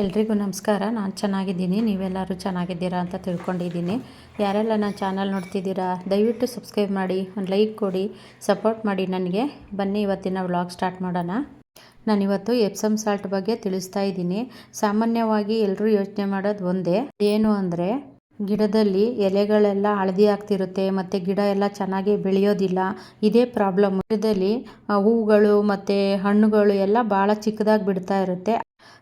ಎಲ್ರಿಗೂ ನಮಸ್ಕಾರ. ನಾನು ಚೆನ್ನಾಗಿದ್ದೀನಿ. ನೀವೆಲ್ಲರೂ ಚೆನ್ನಾಗಿದ್ದೀರಾ ಅಂತ ತಿಳ್ಕೊಂಡಿದ್ದೀನಿ. ಯಾರೆಲ್ಲ ನನ್ನ ಚಾನಲ್ ನೋಡ್ತಿದ್ದೀರಾ, ದಯವಿಟ್ಟು ಸಬ್ಸ್ಕ್ರೈಬ್ ಮಾಡಿ, ಒಂದು ಲೈಕ್ ಕೊಡಿ, ಸಪೋರ್ಟ್ ಮಾಡಿ ನನಗೆ. ಬನ್ನಿ, ಇವತ್ತಿನ ವ್ಲಾಗ್ ಸ್ಟಾರ್ಟ್ ಮಾಡೋಣ. ನಾನಿವತ್ತು ಎಪ್ಸಮ್ ಸಾಲ್ಟ್ ಬಗ್ಗೆ ತಿಳಿಸ್ತಾ ಇದ್ದೀನಿ. ಸಾಮಾನ್ಯವಾಗಿ ಎಲ್ಲರೂ ಯೋಚನೆ ಮಾಡೋದು ಒಂದೇ. ಏನು ಅಂದರೆ, ಗಿಡದಲ್ಲಿ ಎಲೆಗಳೆಲ್ಲ ಹಳದಿ ಆಗ್ತಿರುತ್ತೆ, ಮತ್ತು ಗಿಡ ಎಲ್ಲ ಚೆನ್ನಾಗಿ ಬೆಳೆಯೋದಿಲ್ಲ. ಇದೇ ಪ್ರಾಬ್ಲಮ್ ಗಿಡದಲ್ಲಿ ಹೂವುಗಳು ಮತ್ತು ಹಣ್ಣುಗಳು ಎಲ್ಲ ಭಾಳ ಚಿಕ್ಕದಾಗಿ ಬಿಡ್ತಾ ಇರುತ್ತೆ.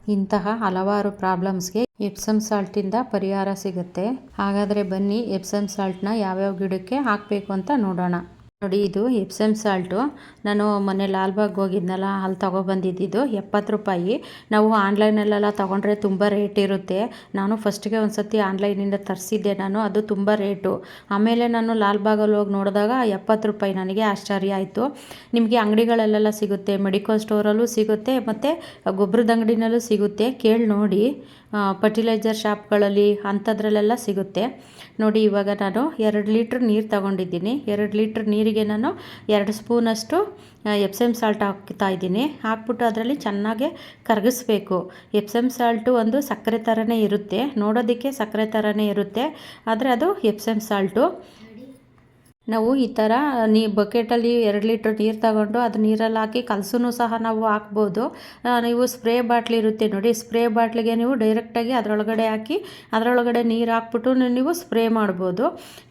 ಇಂತಹ ಹಲವಾರು ಪ್ರಾಬ್ಲಮ್ಸ್ಗೆ ಎಪ್ಸಮ್ ಸಾಲ್ಟಿಂದ ಪರಿಹಾರ ಸಿಗುತ್ತೆ. ಹಾಗಾದರೆ ಬನ್ನಿ ಎಪ್ಸಮ್ ಸಾಲ್ಟ್ನ ಯಾವ್ಯಾವ ಗಿಡಕ್ಕೆ ಹಾಕಬೇಕು ಅಂತ ನೋಡೋಣ. ನೋಡಿ, ಇದು ಎಪ್ಸಮ್ ಸಾಲ್ಟು ನಾನು ಮೊನ್ನೆ ಲಾಲ್ಬಾಗ್ ಹೋಗಿದ್ನಲ್ಲ, ಅಲ್ಲಿ ತೊಗೊಬಂದಿದ್ದು ಎಪ್ಪತ್ತು ರೂಪಾಯಿ. ನಾವು ಆನ್ಲೈನಲ್ಲೆಲ್ಲ ತೊಗೊಂಡ್ರೆ ತುಂಬ ರೇಟ್ ಇರುತ್ತೆ. ನಾನು ಫಸ್ಟ್ಗೆ ಒಂದು ಸತಿ ಆನ್ಲೈನಿಂದ ತರಿಸಿದ್ದೆ ನಾನು, ಅದು ತುಂಬ ರೇಟು. ಆಮೇಲೆ ನಾನು ಲಾಲ್ಬಾಗಲ್ಲಿ ಹೋಗಿ ನೋಡಿದಾಗ ಎಪ್ಪತ್ತು ರೂಪಾಯಿ ನನಗೆ ಆಶ್ಚರ್ಯ ಆಯಿತು. ನಿಮಗೆ ಅಂಗಡಿಗಳಲ್ಲೆಲ್ಲ ಸಿಗುತ್ತೆ, ಮೆಡಿಕಲ್ ಸ್ಟೋರಲ್ಲೂ ಸಿಗುತ್ತೆ, ಮತ್ತು ಗೊಬ್ಬರದ ಅಂಗಡಿನಲ್ಲೂ ಸಿಗುತ್ತೆ. ಕೇಳಿ ನೋಡಿ ಫರ್ಟಿಲೈಸರ್ ಶಾಪ್ಗಳಲ್ಲಿ ಅಂಥದ್ರಲ್ಲೆಲ್ಲ ಸಿಗುತ್ತೆ. ನೋಡಿ, ಇವಾಗ ನಾನು ಎರಡು ಲೀಟ್ರ್ ನೀರು ತಗೊಂಡಿದ್ದೀನಿ. ಎರಡು ಲೀಟ್ರ್ ನೀರಿಗೆ ನಾನು ಎರಡು ಸ್ಪೂನಷ್ಟು ಎಪ್ಸಮ್ ಸಾಲ್ಟ್ ಹಾಕ್ತಾ ಇದ್ದೀನಿ. ಹಾಕ್ಬಿಟ್ಟು ಅದರಲ್ಲಿ ಚೆನ್ನಾಗೆ ಕರಗಿಸ್ಬೇಕು. ಎಪ್ಸಮ್ ಸಾಲ್ಟು ಒಂದು ಸಕ್ಕರೆ ಥರನೇ ಇರುತ್ತೆ. ನೋಡೋದಕ್ಕೆ ಸಕ್ಕರೆ ಥರನೇ ಇರುತ್ತೆ. ಆದರೆ ಅದು ಎಪ್ಸಮ್ ಸಾಲ್ಟು ನಾವು ಈ ಥರ, ನೀ ಬಕೆಟಲ್ಲಿ ಎರಡು ಲೀಟ್ರ್ ನೀರು ತಗೊಂಡು ಅದು ನೀರಲ್ಲಿ ಹಾಕಿ ಕಲಸೂ ಸಹ ನಾವು ಹಾಕ್ಬೋದು. ನೀವು ಸ್ಪ್ರೇ ಬಾಟ್ಲಿ ಇರುತ್ತೆ ನೋಡಿ, ಸ್ಪ್ರೇ ಬಾಟ್ಲಿಗೆ ನೀವು ಡೈರೆಕ್ಟಾಗಿ ಅದರೊಳಗಡೆ ಹಾಕಿ, ಅದರೊಳಗಡೆ ನೀರು ಹಾಕ್ಬಿಟ್ಟು ನೀವು ಸ್ಪ್ರೇ ಮಾಡ್ಬೋದು.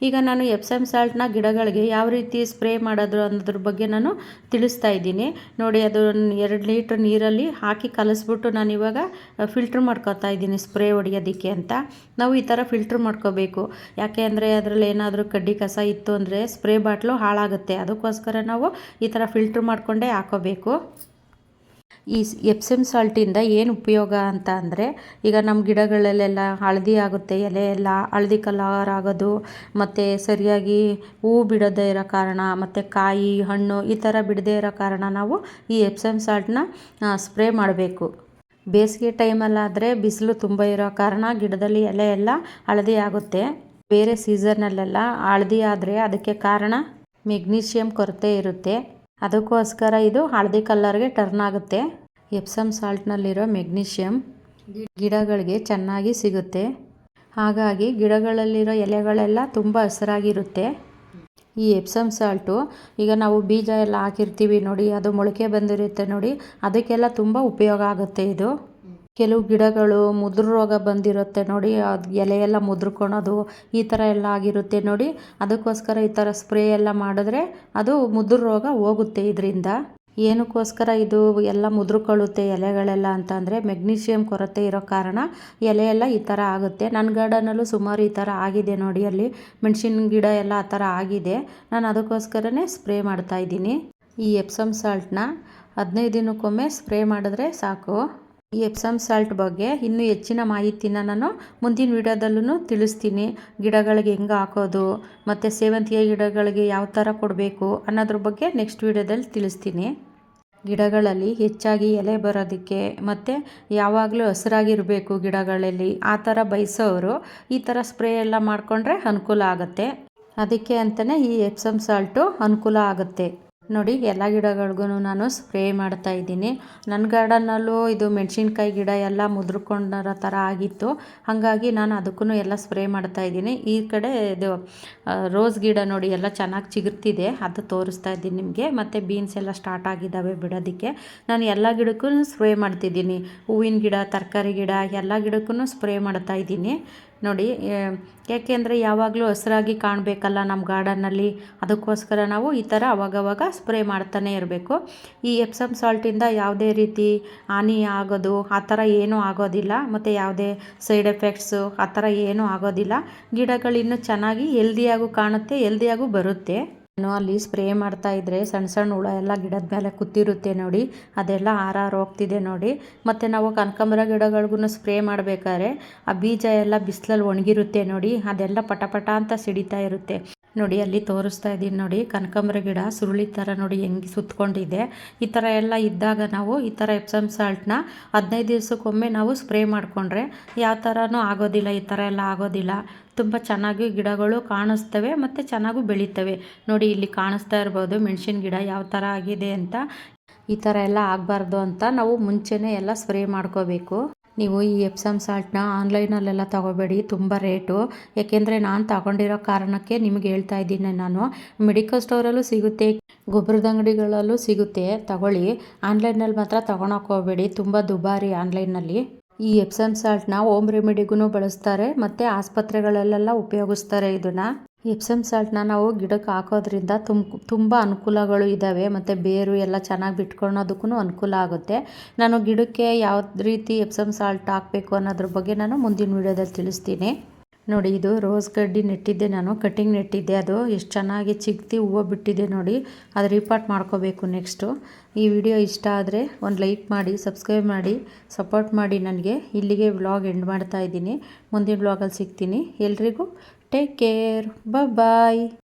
ಈಗ ನಾನು ಎಪ್ಸಮ್ ಸಾಲ್ಟ್ನ ಗಿಡಗಳಿಗೆ ಯಾವ ರೀತಿ ಸ್ಪ್ರೇ ಮಾಡೋದು ಅನ್ನೋದ್ರ ಬಗ್ಗೆ ನಾನು ತಿಳಿಸ್ತಾ ಇದ್ದೀನಿ. ನೋಡಿ, ಅದು ಎರಡು ಲೀಟ್ರ್ ನೀರಲ್ಲಿ ಹಾಕಿ ಕಲಿಸ್ಬಿಟ್ಟು ನಾನು ಇವಾಗ ಫಿಲ್ಟ್ರ್ ಮಾಡ್ಕೊತಾ ಇದ್ದೀನಿ ಸ್ಪ್ರೇ ಹೊಡಿಯೋದಕ್ಕೆ ಅಂತ. ನಾವು ಈ ಥರ ಫಿಲ್ಟ್ರ್ ಮಾಡ್ಕೋಬೇಕು. ಯಾಕೆ ಅಂದರೆ ಅದರಲ್ಲಿ ಏನಾದರೂ ಕಡ್ಡಿ ಕಸ ಇತ್ತು ಅಂದರೆ ಸ್ಪ್ರೇ ಬಾಟ್ಲು ಹಾಳಾಗುತ್ತೆ. ಅದಕ್ಕೋಸ್ಕರ ನಾವು ಈ ಥರ ಫಿಲ್ಟ್ರ್ ಮಾಡಿಕೊಂಡೇ ಹಾಕೋಬೇಕು. ಈ ಎಪ್ಸಮ್ ಸಾಲ್ಟಿಂದ ಏನು ಉಪಯೋಗ ಅಂತ ಅಂದರೆ, ಈಗ ನಮ್ಮ ಗಿಡಗಳಲ್ಲೆಲ್ಲ ಹಳದಿ ಆಗುತ್ತೆ, ಎಲೆ ಎಲ್ಲ ಹಳದಿ ಕಲರ್ ಆಗೋದು, ಮತ್ತು ಸರಿಯಾಗಿ ಹೂ ಬಿಡದೇ ಇರೋ ಕಾರಣ, ಮತ್ತು ಕಾಯಿ, ಹಣ್ಣು ಈ ಥರ ಬಿಡದೇ ಇರೋ ಕಾರಣ ನಾವು ಈ ಎಪ್ಸಮ್ ಸಾಲ್ಟನ್ನ ಸ್ಪ್ರೇ ಮಾಡಬೇಕು. ಬೇಸಿಗೆ ಟೈಮಲ್ಲಾದರೆ ಬಿಸಿಲು ತುಂಬ ಇರೋ ಕಾರಣ ಗಿಡದಲ್ಲಿ ಎಲೆ ಎಲ್ಲ ಹಳದಿ ಆಗುತ್ತೆ. ಬೇರೆ ಸೀಸನ್ನಲ್ಲೆಲ್ಲ ಹಳದಿ ಆದರೆ ಅದಕ್ಕೆ ಕಾರಣ ಮೆಗ್ನೀಷಿಯಮ್ ಕೊರತೆ ಇರುತ್ತೆ. ಅದಕ್ಕೋಸ್ಕರ ಇದು ಹಳದಿ ಕಲ್ಲರ್ಗೆ ಟರ್ನ್ ಆಗುತ್ತೆ. ಎಪ್ಸಮ್ ಸಾಲ್ಟ್ನಲ್ಲಿರೋ ಮೆಗ್ನೀಷಿಯಮ್ ಗಿಡಗಳಿಗೆ ಚೆನ್ನಾಗಿ ಸಿಗುತ್ತೆ. ಹಾಗಾಗಿ ಗಿಡಗಳಲ್ಲಿರೋ ಎಲೆಗಳೆಲ್ಲ ತುಂಬ ಹಸಿರಾಗಿರುತ್ತೆ. ಈ ಎಪ್ಸಮ್ ಸಾಲ್ಟು ಈಗ ನಾವು ಬೀಜ ಎಲ್ಲ ಹಾಕಿರ್ತೀವಿ ನೋಡಿ, ಅದು ಮೊಳಕೆ ಬಂದಿರುತ್ತೆ ನೋಡಿ, ಅದಕ್ಕೆಲ್ಲ ತುಂಬ ಉಪಯೋಗ ಆಗುತ್ತೆ ಇದು. ಕೆಲವು ಗಿಡಗಳು ಮುದ್ರ ರೋಗ ಬಂದಿರುತ್ತೆ ನೋಡಿ, ಅದು ಎಲೆ ಎಲ್ಲ ಮುದ್ರಕೊಳೋದು ಈ ಥರ ಎಲ್ಲ ಆಗಿರುತ್ತೆ ನೋಡಿ. ಅದಕ್ಕೋಸ್ಕರ ಈ ಥರ ಸ್ಪ್ರೇ ಎಲ್ಲ ಮಾಡಿದ್ರೆ ಅದು ಮುದ್ರ ರೋಗ ಹೋಗುತ್ತೆ ಇದರಿಂದ. ಏನಕ್ಕೋಸ್ಕರ ಇದು ಎಲ್ಲ ಮುದ್ರಕೊಳ್ಳುತ್ತೆ ಎಲೆಗಳೆಲ್ಲ ಅಂತ ಅಂದರೆ ಮೆಗ್ನೀಷಿಯಮ್ ಕೊರತೆ ಇರೋ ಕಾರಣ ಎಲೆ ಎಲ್ಲ ಈ ಥರ ಆಗುತ್ತೆ. ನನ್ನ ಗಾರ್ಡನಲ್ಲೂ ಸುಮಾರು ಈ ಥರ ಆಗಿದೆ ನೋಡಿ, ಅಲ್ಲಿ ಮೆಣಸಿನ ಗಿಡ ಎಲ್ಲ ಆ ಥರ ಆಗಿದೆ. ನಾನು ಅದಕ್ಕೋಸ್ಕರನೇ ಸ್ಪ್ರೇ ಮಾಡ್ತಾಯಿದ್ದೀನಿ ಈ ಎಪ್ಸಮ್ ಸಾಲ್ಟ್ನ ಹದಿನೈದು ದಿನಕ್ಕೊಮ್ಮೆ ಸ್ಪ್ರೇ ಮಾಡಿದ್ರೆ ಸಾಕು. ಈ ಎಪ್ಸಮ್ ಸಾಲ್ಟ್ ಬಗ್ಗೆ ಇನ್ನೂ ಹೆಚ್ಚಿನ ಮಾಹಿತಿನ ನಾನು ಮುಂದಿನ ವಿಡಿಯೋದಲ್ಲೂ ತಿಳಿಸ್ತೀನಿ. ಗಿಡಗಳಿಗೆ ಹೆಂಗೆ ಹಾಕೋದು, ಮತ್ತು ಸೇವಂತಿಗೆ ಗಿಡಗಳಿಗೆ ಯಾವ ಥರ ಕೊಡಬೇಕು ಅನ್ನೋದ್ರ ಬಗ್ಗೆ ನೆಕ್ಸ್ಟ್ ವಿಡಿಯೋದಲ್ಲಿ ತಿಳಿಸ್ತೀನಿ. ಗಿಡಗಳಲ್ಲಿ ಹೆಚ್ಚಾಗಿ ಎಲೆ ಬರೋದಕ್ಕೆ, ಮತ್ತು ಯಾವಾಗಲೂ ಹಸಿರಾಗಿರಬೇಕು ಗಿಡಗಳಲ್ಲಿ, ಆ ಥರ ಬಯಸೋರು ಈ ಥರ ಸ್ಪ್ರೇ ಎಲ್ಲ ಮಾಡಿಕೊಂಡ್ರೆ ಅನುಕೂಲ ಆಗುತ್ತೆ. ಅದಕ್ಕೆ ಅಂತಲೇ ಈ ಎಪ್ಸಮ್ ಸಾಲ್ಟು ಅನುಕೂಲ ಆಗುತ್ತೆ. ನೋಡಿ, ಎಲ್ಲ ಗಿಡಗಳಿಗೂ ನಾನು ಸ್ಪ್ರೇ ಮಾಡ್ತಾ ಇದ್ದೀನಿ. ನನ್ನ ಗಾರ್ಡನ್ನಲ್ಲೂ ಇದು ಮೆಣಸಿನ್ಕಾಯಿ ಗಿಡ ಎಲ್ಲ ಮುದ್ರಕೊಂಡಿರೋ ಥರ ಆಗಿತ್ತು. ಹಾಗಾಗಿ ನಾನು ಅದಕ್ಕೂ ಎಲ್ಲ ಸ್ಪ್ರೇ ಮಾಡ್ತಾ ಇದ್ದೀನಿ. ಈ ಕಡೆ ಇದು ರೋಸ್ ಗಿಡ ನೋಡಿ, ಎಲ್ಲ ಚೆನ್ನಾಗಿ ಚಿಗುರ್ತಿದೆ. ಅದು ತೋರಿಸ್ತಾ ಇದ್ದೀನಿ ನಿಮಗೆ. ಮತ್ತು ಬೀನ್ಸ್ ಎಲ್ಲ ಸ್ಟಾರ್ಟ್ ಆಗಿದ್ದಾವೆ ಬಿಡೋದಕ್ಕೆ. ನಾನು ಎಲ್ಲ ಗಿಡಕ್ಕೂ ಸ್ಪ್ರೇ ಮಾಡ್ತಿದ್ದೀನಿ. ಹೂವಿನ ಗಿಡ, ತರಕಾರಿ ಗಿಡ, ಎಲ್ಲ ಗಿಡಕ್ಕೂ ಸ್ಪ್ರೇ ಮಾಡ್ತಾ ಇದ್ದೀನಿ. ನೋಡಿ ಯಾಕೆಂದರೆ ಯಾವಾಗಲೂ ಹಸಿರಾಗಿ ಕಾಣಬೇಕಲ್ಲ ನಮ್ಮ ಗಾರ್ಡನ್ನಲ್ಲಿ. ಅದಕ್ಕೋಸ್ಕರ ನಾವು ಈ ಥರ ಅವಾಗವಾಗ ಸ್ಪ್ರೇ ಮಾಡ್ತಾನೆ ಇರಬೇಕು. ಈ ಎಪ್ಸಮ್ ಸಾಲ್ಟಿಂದ ಯಾವುದೇ ರೀತಿ ಹಾನಿ ಆಗೋದು, ಆ ಥರ ಏನೂ ಆಗೋದಿಲ್ಲ. ಮತ್ತು ಯಾವುದೇ ಸೈಡ್ ಎಫೆಕ್ಟ್ಸು, ಆ ಥರ ಏನೂ ಆಗೋದಿಲ್ಲ. ಗಿಡಗಳು ಇನ್ನೂ ಚೆನ್ನಾಗಿ ಹೆಲ್ದಿಯಾಗೂ ಕಾಣುತ್ತೆ ಹೆಲ್ದಿಯಾಗೂ ಬರುತ್ತೆ. ನಾನು ಅಲ್ಲಿ ಸ್ಪ್ರೇ ಮಾಡ್ತಾ ಇದ್ರೆ ಸಣ್ಣ ಸಣ್ಣ ಹುಳ ಎಲ್ಲ ಗಿಡದ ಮೇಲೆ ಕುತ್ತಿರುತ್ತೆ ನೋಡಿ. ಅದೆಲ್ಲ ಹಾರಾರು ಹೋಗ್ತಿದೆ ನೋಡಿ. ಮತ್ತು ನಾವು ಕನಕಾಂಬರ ಗಿಡಗಳಿಗೂ ಸ್ಪ್ರೇ ಮಾಡಬೇಕಾದ್ರೆ ಆ ಬೀಜ ಎಲ್ಲ ಬಿಸಿಲಲ್ಲಿ ಒಣಗಿರುತ್ತೆ ನೋಡಿ. ಅದೆಲ್ಲ ಪಟ ಪಟ ಅಂತ ಸಿಡಿತಾ ಇರುತ್ತೆ. ನೋಡಿ, ಅಲ್ಲಿ ತೋರಿಸ್ತಾ ಇದ್ದೀನಿ ನೋಡಿ, ಕನಕಾಂಬರ ಗಿಡ ಸುರುಳಿ ಥರ ನೋಡಿ ಹೆಂಗೆ ಸುತ್ತಕೊಂಡಿದೆ ಈ ಥರ ಎಲ್ಲ ಇದ್ದಾಗ ನಾವು ಈ ಥರ ಎಪ್ಸಮ್ ಸಾಲ್ಟ್ನ ಹದಿನೈದು ದಿವಸಕ್ಕೊಮ್ಮೆ ನಾವು ಸ್ಪ್ರೇ ಮಾಡಿಕೊಂಡ್ರೆ ಯಾವ ಥರನೂ ಆಗೋದಿಲ್ಲ, ಈ ಥರ ಎಲ್ಲ ಆಗೋದಿಲ್ಲ. ತುಂಬ ಚೆನ್ನಾಗಿ ಗಿಡಗಳು ಕಾಣಿಸ್ತವೆ ಮತ್ತು ಚೆನ್ನಾಗೂ ಬೆಳೀತವೆ. ನೋಡಿ, ಇಲ್ಲಿ ಕಾಣಿಸ್ತಾ ಇರ್ಬೋದು ಮೆಣಸಿನ ಗಿಡ ಯಾವ ಥರ ಆಗಿದೆ ಅಂತ. ಈ ಥರ ಎಲ್ಲ ಆಗಬಾರ್ದು ಅಂತ ನಾವು ಮುಂಚೆನೇ ಎಲ್ಲ ಸ್ಪ್ರೇ ಮಾಡ್ಕೋಬೇಕು. ನೀವು ಈ ಎಪ್ಸಮ್ ಸಾಲ್ಟ್ನ ಆನ್ಲೈನಲ್ಲೆಲ್ಲ ತಗೋಬೇಡಿ, ತುಂಬ ರೇಟು ಯಾಕೆಂದರೆ ನಾನು ತಗೊಂಡಿರೋ ಕಾರಣಕ್ಕೆ ನಿಮಗೆ ಹೇಳ್ತಾ ಇದ್ದೀನಿ ನಾನು. ಮೆಡಿಕಲ್ ಸ್ಟೋರಲ್ಲೂ ಸಿಗುತ್ತೆ, ಗೊಬ್ಬರದ ಅಂಗಡಿಗಳಲ್ಲೂ ಸಿಗುತ್ತೆ. ತಗೊಳ್ಳಿ. ಆನ್ಲೈನಲ್ಲಿ ಮಾತ್ರ ತಗೊಳಕ್ಕೆ ಹೋಗಬೇಡಿ. ತುಂಬ ದುಬಾರಿ ಆನ್ಲೈನಲ್ಲಿ ಈ ಎಪ್ಸಮ್ ಸಾಲ್ಟ್ನ ಹೋಮ್ ರೆಮಿಡಿಗೂ ಬಳಸ್ತಾರೆ, ಮತ್ತು ಆಸ್ಪತ್ರೆಗಳಲ್ಲೆಲ್ಲ ಉಪಯೋಗಿಸ್ತಾರೆ ಇದನ್ನು. ಎಪ್ಸಮ್ ಸಾಲ್ಟ್ನ ನಾವು ಗಿಡಕ್ಕೆ ಹಾಕೋದ್ರಿಂದ ತುಂಬ ತುಂಬ ಅನುಕೂಲಗಳು ಇದ್ದಾವೆ ಮತ್ತು ಬೇರು ಎಲ್ಲ ಚೆನ್ನಾಗಿ ಬಿಟ್ಕೊಳೋದಕ್ಕೂ ಅನುಕೂಲ ಆಗುತ್ತೆ. ನಾನು ಗಿಡಕ್ಕೆ ಯಾವ ರೀತಿ ಎಪ್ಸಮ್ ಸಾಲ್ಟ್ ಹಾಕಬೇಕು ಅನ್ನೋದ್ರ ಬಗ್ಗೆ ನಾನು ಮುಂದಿನ ವೀಡಿಯೋದಲ್ಲಿ ತಿಳಿಸ್ತೀನಿ. ನೋಡಿ, ಇದು ರೋಸ್ ಗಡ್ಡಿ ನೆಟ್ಟಿದ್ದೆ ನಾನು ಕಟ್ಟಿಂಗ್ ನೆಟ್ಟಿದ್ದೆ ಅದು, ಎಷ್ಟು ಚೆನ್ನಾಗಿ ಚಿಗ್ತಿ ಹೂವು ಬಿಟ್ಟಿದೆ ನೋಡಿ, ಅದು ರೀಪಾಟ್ ಮಾಡ್ಕೋಬೇಕು ನೆಕ್ಸ್ಟು. ಈ ವಿಡಿಯೋ ಇಷ್ಟ ಆದರೆ ಒಂದು ಲೈಕ್ ಮಾಡಿ, ಸಬ್ಸ್ಕ್ರೈಬ್ ಮಾಡಿ, ಸಪೋರ್ಟ್ ಮಾಡಿ ನನಗೆ. ಇಲ್ಲಿಗೆ ವ್ಲಾಗ್ ಎಂಡ್ ಮಾಡ್ತಾ ಇದ್ದೀನಿ. ಮುಂದಿನ ವ್ಲಾಗಲ್ಲಿ ಸಿಗ್ತೀನಿ. ಎಲ್ರಿಗೂ Take care. Bye bye.